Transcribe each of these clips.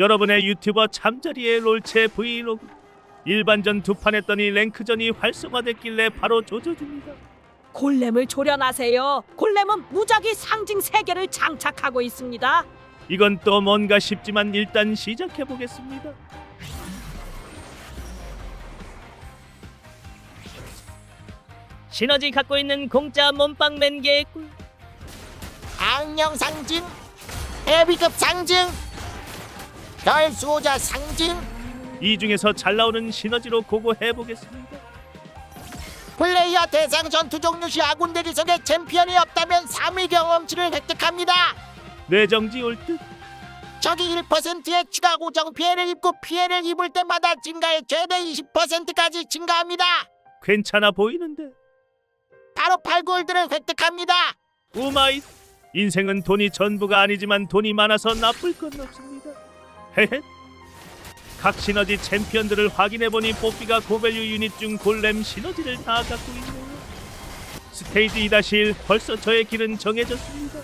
여러분의 유튜버 잠자리의 롤체 브이로그 일반전 두 판 했더니 랭크전이 활성화됐길래 바로 조져줍니다. 골렘을 조련하세요. 골렘은 무작위 상징 세 개를 장착하고 있습니다. 이건 또 뭔가 싶지만 일단 시작해 보겠습니다. 시너지 갖고 있는 공짜 몸빵 맨 개꿀 악령 상징, 헤비급 상징, 별 수호자 상징, 이 중에서 잘 나오는 시너지로 고고해 보겠습니다. 플레이어 대상 전투 종료 시 아군 대리석에 챔피언이 없다면 3위 경험치를 획득합니다. 뇌정지 올 듯. 적이 1%의 추가 고정 피해를 입고 피해를 입을 때마다 증가해 최대 20%까지 증가합니다. 괜찮아 보이는데. 바로 8골드를 획득합니다. 오마이. 인생은 돈이 전부가 아니지만 돈이 많아서 나쁠 건 없습니다. 헤헤. 각 시너지 챔피언들을 확인해 보니 뽀삐가 고밸류 유닛 중 골렘 시너지를 다 갖고 있네요. 스테이지 2-1 벌써 저의 길은 정해졌습니다.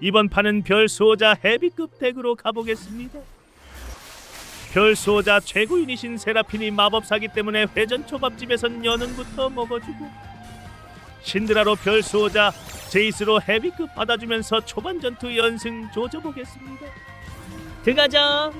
이번 판은 별 수호자 헤비급 덱으로 가보겠습니다. 별 수호자 최고 유닛인 세라핀이 마법사기 때문에 회전 초밥집에선 연은부터 먹어주고 신드라로 별 수호자 제이스로 헤비급 받아주면서 초반 전투 연승 조져보겠습니다. 들어가자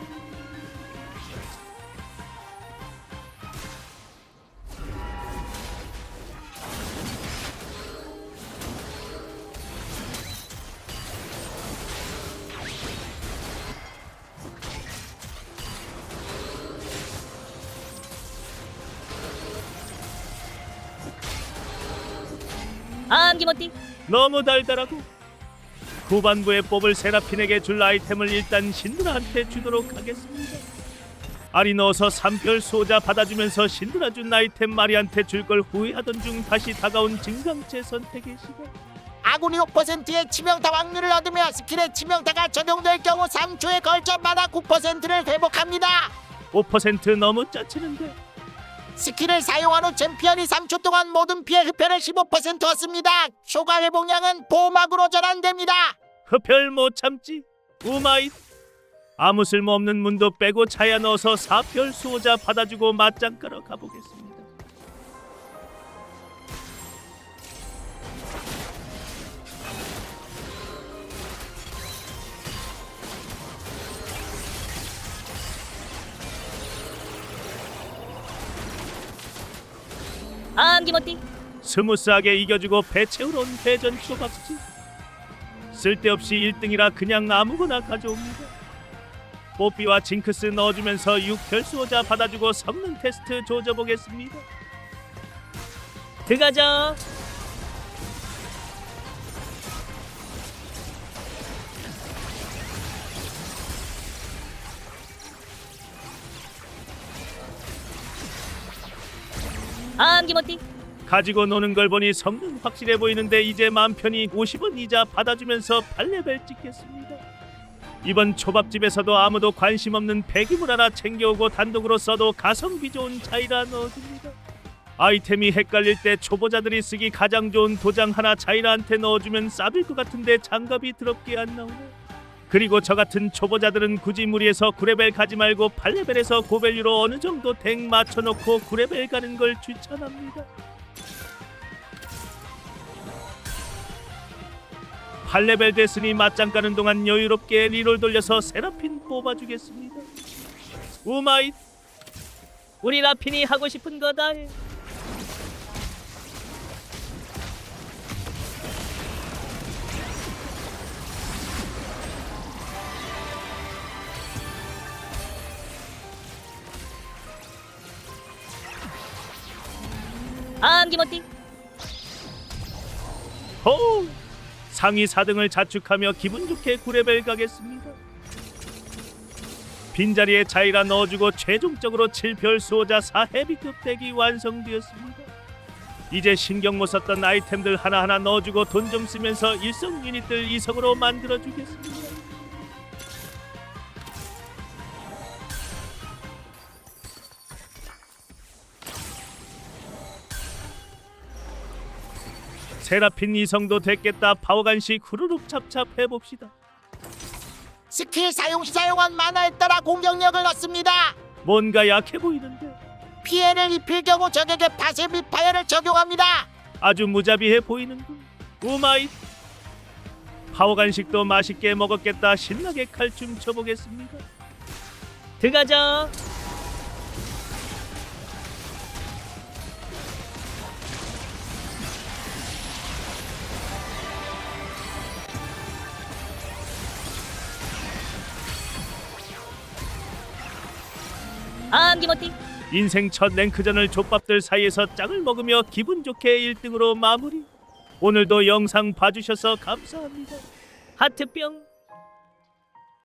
안기모띠 너무 달달하고 후반부에 뽑을 세라핀에게 줄 아이템을 일단 신드라한테 주도록 하겠습니다. 알이 넣어서 삼별 수호자 받아주면서 신드라 준 아이템 마리한테 줄 걸 후회하던 중 다시 다가온 증강체 선택의 시간. 아군이 5%의 치명타 확률을 얻으며 스킬의 치명타가 적용될 경우 3초에 걸쳐 마다 9%를 회복합니다. 5% 너무 짜치는데 스킬을 사용한 후 챔피언이 3초 동안 모든 피해 흡혈을 15% 얻습니다. 초과 회복량은 보호막으로 전환됩니다. 흡혈 못 참지? 우마이 아무 쓸모없는 문도 빼고 차야 넣어서 사별 수호자 받아주고 맞짱 깔아 가보겠습니다. 안기모띠. 스무스하게 이겨주고 배 채우러 온 회전 초밥집 쓸데없이 1등이라 그냥 아무거나 가져옵니다. 뽀삐와 징크스 넣어주면서 6별 수호자 받아주고 성능 테스트 조져보겠습니다. 들어가자 안기모띠 가지고 노는 걸 보니 성능 확실해 보이는데 이제 맘 편히 50원 이자 받아주면서 8레벨 찍겠습니다 이번 초밥집에서도 아무도 관심 없는 폐기물 하나 챙겨오고 단독으로 써도 가성비 좋은 차이라 넣어줍니다 아이템이 헷갈릴 때 초보자들이 쓰기 가장 좋은 도장 하나 자이라한테 넣어주면 싸빌 것 같은데 장갑이 더럽게 안 나오네. 그리고 저 같은 초보자들은 굳이 무리해서 9레벨 가지 말고 8레벨에서 고밸류로 어느 정도 덱 맞춰놓고 9레벨 가는 걸 추천합니다. 8레벨 됐으니 맞짱 까는 동안 여유롭게 리롤 돌려서 세라핀 뽑아주겠습니다. 우마이 우리 라핀이 하고 싶은 거다 해. 안기모띠 호 상위 4등을 자축하며 기분 좋게 9레벨 가겠습니다. 빈자리에 자이라 넣어주고 최종적으로 7별 수호자 4헤비급 덱이 완성되었습니다. 이제 신경 못 썼던 아이템들 하나하나 넣어주고 돈 좀 쓰면서 일성 유닛들 이성으로 만들어주겠습니다. 세라핀 이성도 됐겠다 파워간식 후루룩 찹찹 해봅시다 스킬 사용 시 사용한 만화에 따라 공격력을 얻습니다. 뭔가 약해 보이는데 피해를 입힐 경우 적에게 파세비 파열을 적용합니다. 아주 무자비해 보이는군. 우마이. 파워 간식도 맛있게 먹었겠다. 신나게 칼춤 춰보겠습니다. 들어가자. 암기모티 인생 첫 랭크전을 족밥들 사이에서 짱을 먹으며 기분 좋게 1등으로 마무리. 오늘도 영상 봐주셔서 감사합니다. 하트뿅